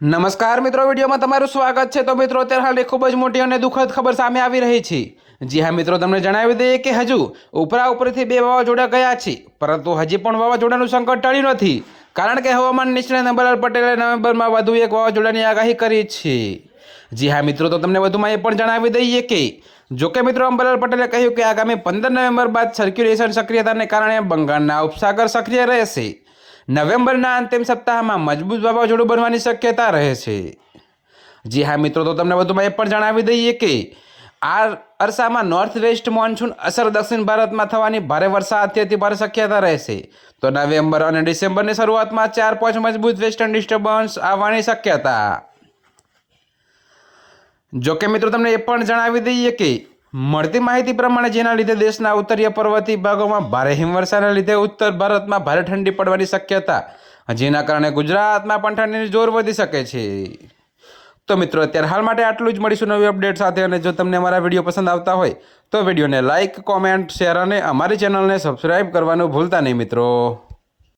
નમસ્કાર મિત્રો, વિડીયોમાં તમારું સ્વાગત છે. તો મિત્રો, અત્યારે હાલ ખૂબ જ મોટી અને દુઃખદ ખબર સામે આવી રહી છે. જી હા, મિત્રો, તમને જણાવી દઈએ કે હજુ ઉપરા ઉપરથી બે વાવાઝોડા ગયા છે, પરંતુ હજી પણ વાવાઝોડાનું સંકટ ટળ્યું નથી. કારણ કે હવામાન નિષ્ણાત નંબરલાલ પટેલે નવેમ્બરમાં વધુ એક વાવાઝોડાની આગાહી કરી છે. જી હા, મિત્રો, તો તમને વધુમાં એ પણ જણાવી દઈએ કે, જોકે મિત્રો અંબરલાલ પટેલે કહ્યું કે આગામી પંદર નવેમ્બર બાદ સર્ક્યુલેશન સક્રિયતાને કારણે બંગાળના ઉપસાગર સક્રિય રહેશે. નવેમ્બરના અંતિમ સપ્તાહમાં મજબૂત વાવાઝોડું બનવાની શક્યતા રહે છે. જી હા, મિત્રો, તો તમને વધુમાં એ પણ જણાવી દઈએ કે આ અરસામાં નોર્થ વેસ્ટ મોન્સૂન અસર દક્ષિણ ભારતમાં થવાની ભારે વરસાદ અતિ ભારે શક્યતા રહેશે તો નવેમ્બર અને ડિસેમ્બરની શરૂઆતમાં ચાર પાંચ મજબૂત વેસ્ટર્ન ડિસ્ટર્બન્સ આવવાની શક્યતા. જોકે મિત્રો, તમને એ પણ જણાવી દઈએ કે મળતી માહિતી પ્રમાણે જેના લીધે દેશના ઉત્તરીય પર્વતીય ભાગોમાં ભારે હિમવર્ષાના લીધે ઉત્તર ભારતમાં ભારે ઠંડી પડવાની શક્યતા જેના કારણે ગુજરાતમાં પણ ઠંડીની જોર વધી શકે છે. તો મિત્રો, અત્યારે હાલ માટે આટલું જ. મળીશું નવી અપડેટ સાથે અને જો તમને અમારા વીડિયો પસંદ આવતા હોય તો વિડીયોને લાઇક કોમેન્ટ, શેર અને અમારી ચેનલને સબસ્ક્રાઈબ કરવાનું ભૂલતા નહીં મિત્રો.